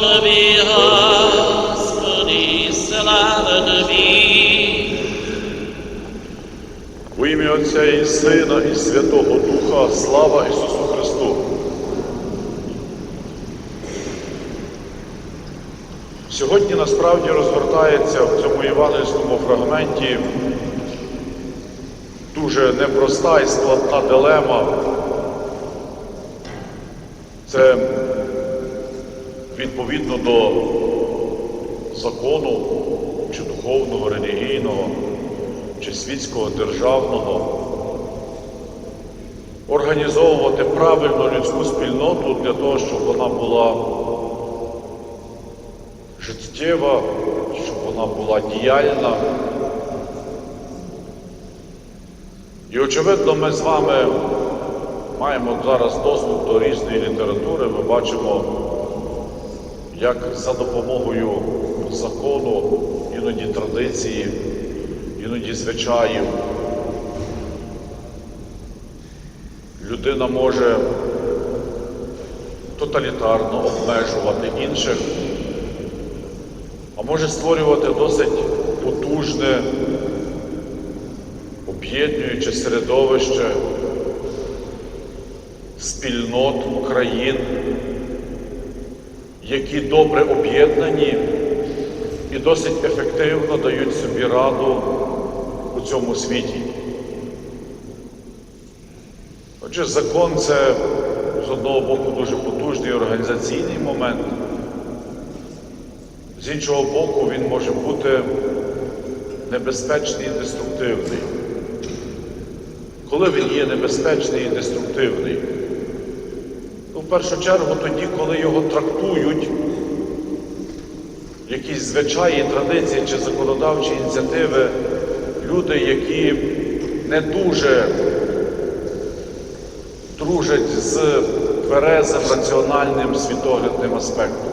Тобі, Господи, слава Тобі. У ім'я Отця і Сина, і Святого Духа, слава Ісусу Христу. Сьогодні насправді розгортається в цьому євангельському фрагменті дуже непроста і складна дилема. Це відповідно до закону чи духовного, релігійного, чи світського державного, організовувати правильно людську спільноту для того, щоб вона була життєва, щоб вона була діяльна. І очевидно, ми з вами маємо зараз доступ до різної літератури. Ми бачимо, як за допомогою закону, іноді традиції, іноді звичаїв, людина може тоталітарно обмежувати інших, а може створювати досить потужне, об'єднуюче середовище спільнот країн, які добре об'єднані і досить ефективно дають собі раду у цьому світі. Отже, закон це з одного боку дуже потужний організаційний момент, з іншого боку, він може бути небезпечний і деструктивний. Коли він є небезпечний і деструктивний? В першу чергу тоді, коли його трактують якісь звичаї, традиції чи законодавчі ініціативи, люди, які не дуже дружать з тверезим раціональним світоглядним аспектом.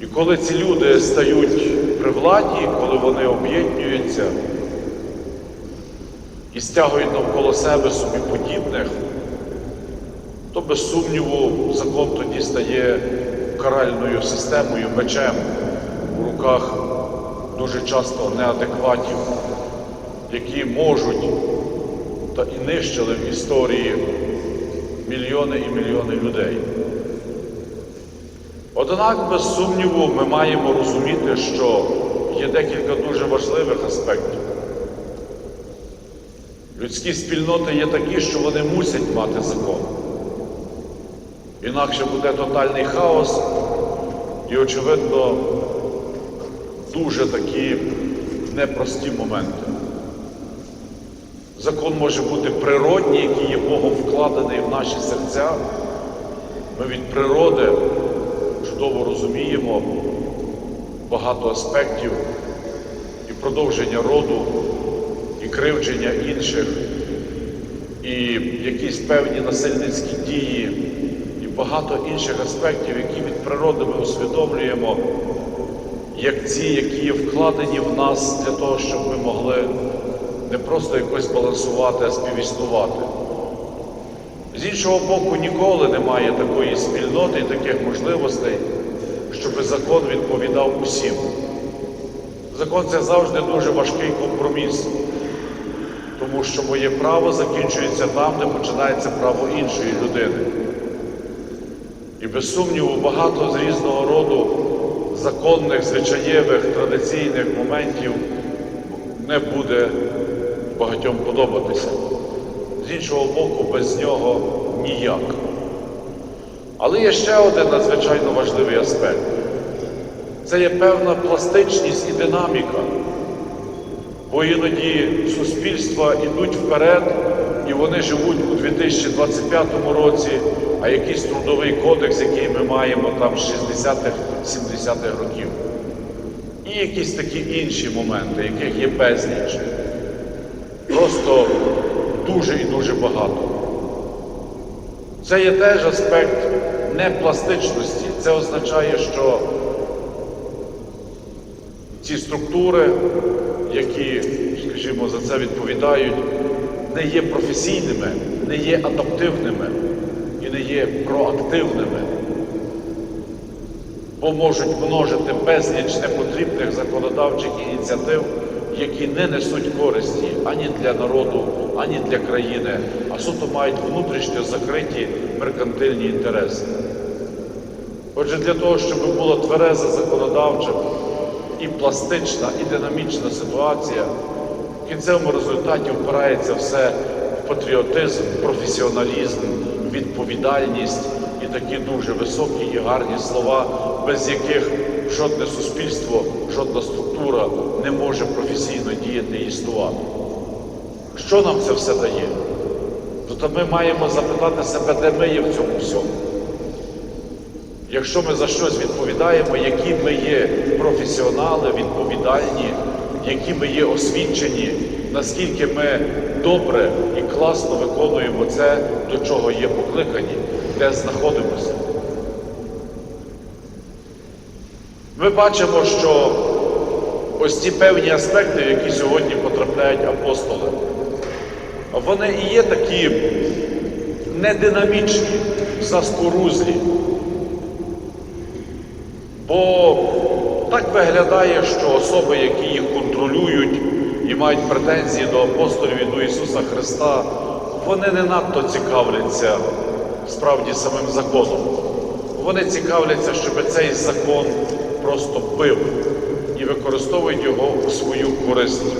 І коли ці люди стають при владі, коли вони об'єднуються і стягують навколо себе собі подібних, то без сумніву закон тоді стає каральною системою, мечем у руках дуже часто неадекватів, які можуть та і нищили в історії мільйони і мільйони людей. Однак, без сумніву, ми маємо розуміти, що є декілька дуже важливих аспектів. Людські спільноти є такі, що вони мусять мати закон. Інакше буде тотальний хаос і, очевидно, дуже такі непрості моменти. Закон може бути природній, який є Богом вкладений в наші серця. Ми від природи чудово розуміємо багато аспектів і продовження роду, і кривдження інших, і якісь певні насильницькі дії, багато інших аспектів, які від природи ми усвідомлюємо, як ці, які є вкладені в нас для того, щоб ми могли не просто якось балансувати, а співіснувати. З іншого боку, ніколи немає такої спільноти і таких можливостей, щоб закон відповідав усім. Закон це завжди дуже важкий компроміс, тому що моє право закінчується там, де починається право іншої людини. І без сумніву, багато з різного роду законних, звичаєвих, традиційних моментів не буде багатьом подобатися. З іншого боку, без нього ніяк. Але є ще один надзвичайно важливий аспект. Це є певна пластичність і динаміка. Бо іноді суспільства йдуть вперед і вони живуть у 2025 році, а якийсь трудовий кодекс, який ми маємо там з 60-х, 70-х років. І якісь такі інші моменти, яких є безліч. Просто дуже і дуже багато. Це є теж аспект непластичності. Це означає, що ці структури, які, скажімо, за це відповідають, не є професійними, не є адаптивними і не є проактивними. бо можуть множити безліч непотрібних законодавчих ініціатив, які не несуть користі ані для народу, ані для країни, а суто мають внутрішньо закриті меркантильні інтереси. Отже, для того, щоб була твереза законодавча і пластична, і динамічна ситуація, в кінцевому результаті впирається все в патріотизм, професіоналізм, відповідальність і такі дуже високі і гарні слова, без яких жодне суспільство, жодна структура не може професійно діяти і існувати. Що нам це все дає? Тобто ми маємо запитати себе, де ми є в цьому всьому. Якщо ми за щось відповідаємо, які ми є професіонали, відповідальні, які ми є освічені, наскільки ми добре і класно виконуємо це, до чого є покликані, де знаходимося. Ми бачимо, що ось ці певні аспекти, в які сьогодні потрапляють апостоли, вони і є такі нединамічні, заскорузлі. Бо так виглядає, що особи, які їх контролюють і мають претензії до апостолів і до Ісуса Христа, вони не надто цікавляться справді самим законом. Вони цікавляться, щоб цей закон просто бив і використовують його у свою користь.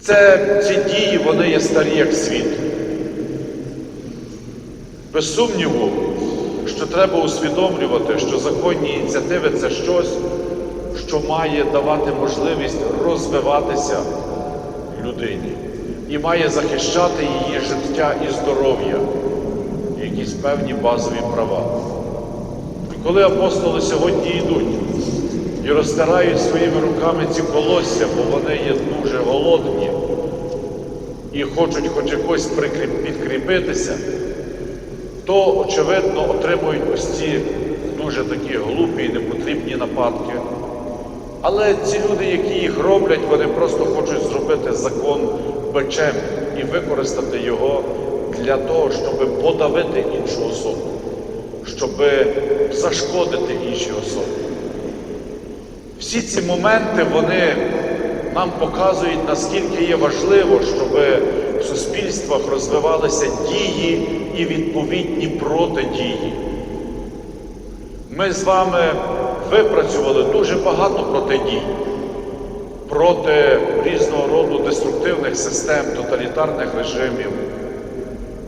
Це ці дії, вони є старі як світ. Без сумніву, треба усвідомлювати, що законні ініціативи це щось, що має давати можливість розвиватися людині і має захищати її життя і здоров'я, якісь певні базові права. І коли апостоли сьогодні йдуть і розтирають своїми руками ці колосся, бо вони є дуже голодні і хочуть хоч якось підкріпитися, то, очевидно, отримують ось ці дуже такі глупі і непотрібні нападки. Але ці люди, які їх роблять, вони просто хочуть зробити закон бичем і використати його для того, щоб подавити іншу особу, щоб зашкодити іншій особі. Всі ці моменти вони нам показують, наскільки є важливо, щоб в суспільствах розвивалися дії і відповідні протидії. Ми з вами випрацювали дуже багато протидій проти різного роду деструктивних систем, тоталітарних режимів.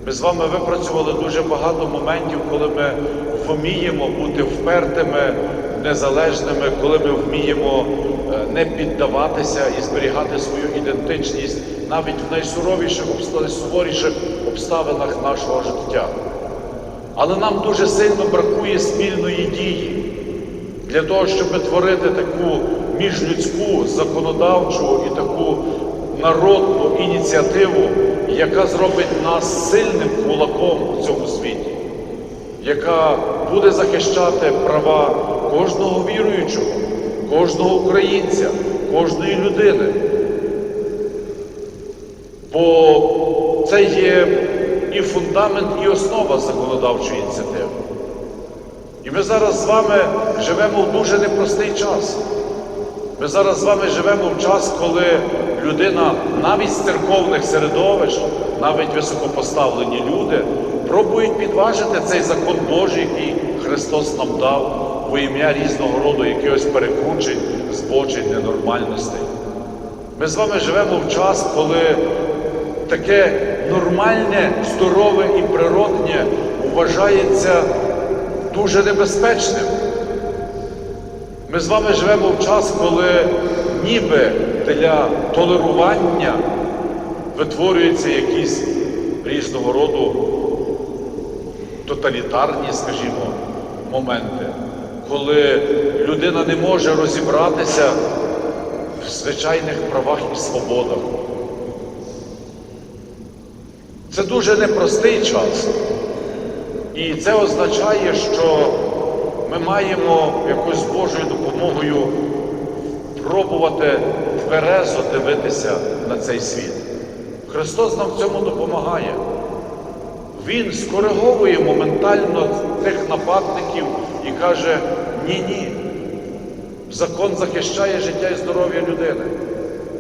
Ми з вами випрацювали дуже багато моментів, коли ми вміємо бути впертими, незалежними, коли ми вміємо е, не піддаватися і зберігати свою ідентичність навіть в найсуровіших, найсуворіших обставинах нашого життя. Але нам дуже сильно бракує спільної дії для того, щоб творити таку міжлюдську, законодавчу і таку народну ініціативу, яка зробить нас сильним кулаком у цьому світі, яка буде захищати права кожного віруючого, кожного українця, кожної людини. Бо це є і фундамент, і основа законодавчої ініціативи. І ми зараз з вами живемо в дуже непростий час. Ми зараз з вами живемо в час, коли людина навіть з церковних середовищ, навіть високопоставлені люди, пробують підважити цей закон Божий, який Христос нам дав во ім'я різного роду якихось перекручень, збочень, ненормальностей. Ми з вами живемо в час, коли таке нормальне, здорове і природнє вважається дуже небезпечним. Ми з вами живемо в час, коли ніби для толерування витворюються якісь різного роду тоталітарні, скажімо, моменти, коли людина не може розібратися в звичайних правах і свободах. Це дуже непростий час. І це означає, що ми маємо якось Божою допомогою пробувати тверезо дивитися на цей світ. Христос нам в цьому допомагає. Він скориговує моментально тих нападників і каже: ні-ні, закон захищає життя і здоров'я людини.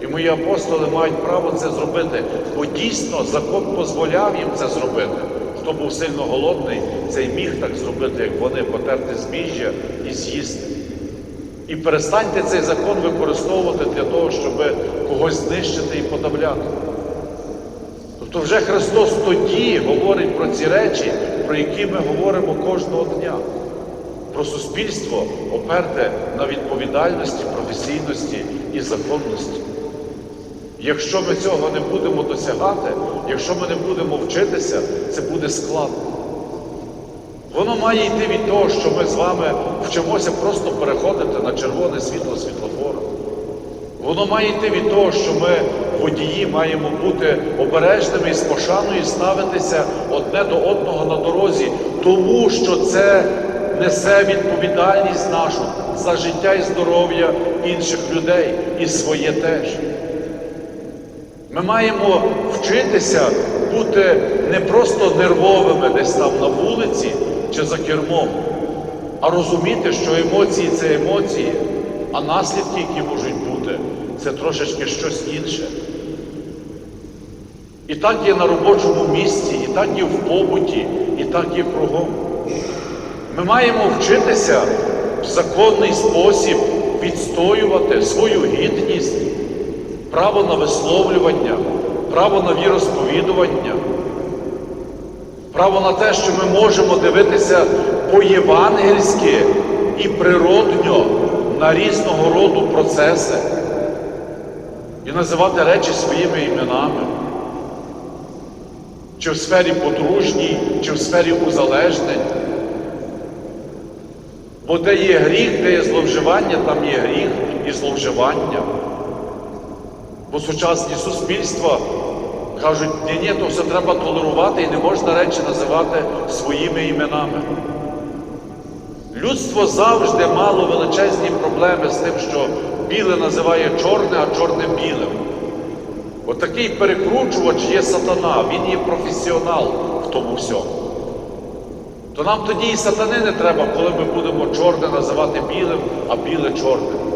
І мої апостоли мають право це зробити, бо дійсно закон дозволяв їм це зробити. Хто був сильно голодний, цей міг так зробити, як вони, потерти збіжжя і з'їсти. І перестаньте цей закон використовувати для того, щоб когось знищити і подавляти. Тобто вже Христос тоді говорить про ці речі, про які ми говоримо кожного дня. Про суспільство оперте на відповідальності, професійності і законності. Якщо ми цього не будемо досягати, якщо ми не будемо вчитися, це буде складно. Воно має йти від того, що ми з вами вчимося просто переходити на червоне світло світлофора. Воно має йти від того, що ми, водії, маємо бути обережними і з пошаною ставитися одне до одного на дорозі, тому що це несе відповідальність нашу за життя і здоров'я інших людей і своє теж. Ми маємо вчитися бути не просто нервовими десь там на вулиці чи за кермом, а розуміти, що емоції це емоції, а наслідки, які можуть бути, це трошечки щось інше. І так є на робочому місці, і так є в побуті, і так є кругом. Ми маємо вчитися в законний спосіб відстоювати свою гідність, право на висловлювання, право на віросповідування, право на те, що ми можемо дивитися по-євангельськи і природньо на різного роду процеси і називати речі своїми іменами. Чи в сфері подружній, чи в сфері узалежнень. Бо де є гріх, де є зловживання, там є гріх і зловживання. Бо сучасні суспільства кажуть, ні, ні, то все треба толерувати і не можна речі називати своїми іменами. Людство завжди мало величезні проблеми з тим, що біле називає чорне, а чорне білим. Отакий перекручувач є сатана, він є професіонал в тому всьому. То нам тоді і сатани не треба, коли ми будемо чорне називати білим, а біле чорним.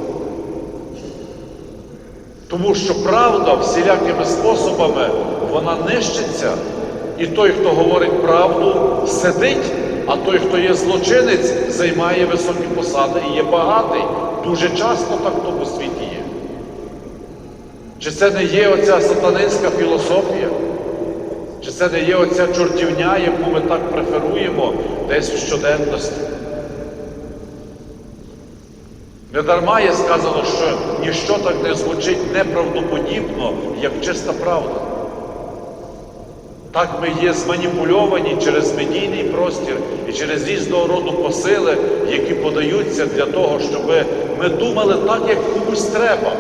Тому що правда всілякими способами вона нищиться, і той, хто говорить правду, сидить, а той, хто є злочинець, займає високі посади і є багатий. Дуже часто так в тому світі є. Чи це не є оця сатанинська філософія? Чи це не є оця чортівня, яку ми так преферуємо десь в щоденності? Не дарма є сказано, що ніщо так не звучить неправдоподібно, як чиста правда. Так ми є зманіпульовані через медійний простір і через різного роду посили, які подаються для того, щоб ми думали так, як комусь треба,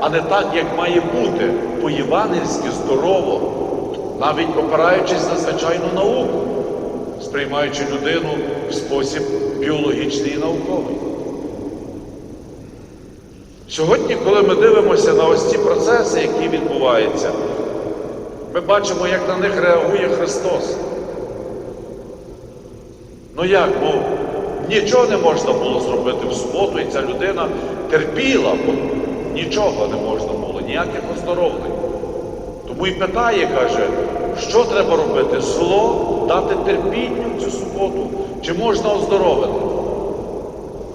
а не так, як має бути, по-євангельськи здорово, навіть опираючись на звичайну науку, сприймаючи людину в спосіб біологічний і науковий. Сьогодні, коли ми дивимося на ось ці процеси, які відбуваються, ми бачимо, як на них реагує Христос. Ну як, ну нічого не можна було зробити в суботу, і ця людина терпіла, бо нічого не можна було, ніяких оздоровлень. Тому і питає, каже, що треба робити? Зло дати терпінню цю суботу, чи можна оздоровити?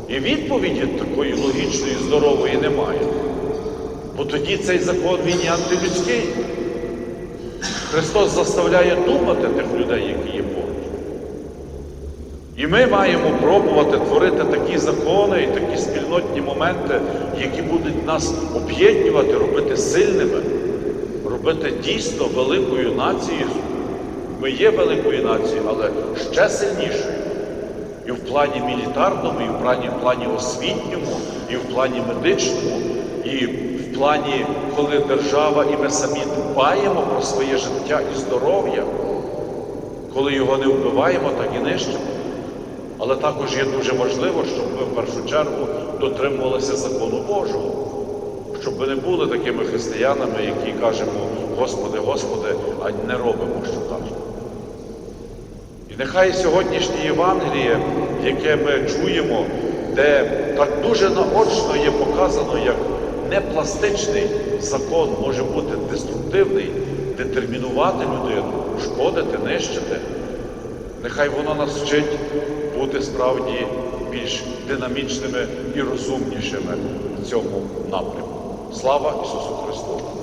І відповіді такої логічної, здорової немає. Бо тоді цей закон він і антилюдський. Христос заставляє думати тих людей, які є поруч. І ми маємо пробувати творити такі закони і такі спільнотні моменти, які будуть нас об'єднувати, робити сильними, робити дійсно великою нацією. Ми є великою нацією, але ще сильнішою. І в плані мілітарному, і в плані, в плані освітньому, і в плані медичному, і в плані, коли держава і ми самі дбаємо про своє життя і здоров'я, коли його не вбиваємо, так і нищимо. Але також є дуже важливо, щоб ми в першу чергу дотримувалися закону Божого, щоб ми не були такими християнами, які кажемо, Господи, Господи, а не робимо, що кажемо. Нехай сьогоднішнє Євангеліє, яке ми чуємо, де так дуже наочно є показано, як непластичний закон може бути деструктивний, детермінувати людину, шкодити, нищити. Нехай воно нас вчить бути справді більш динамічними і розумнішими в цьому напрямку. Слава Ісусу Христу!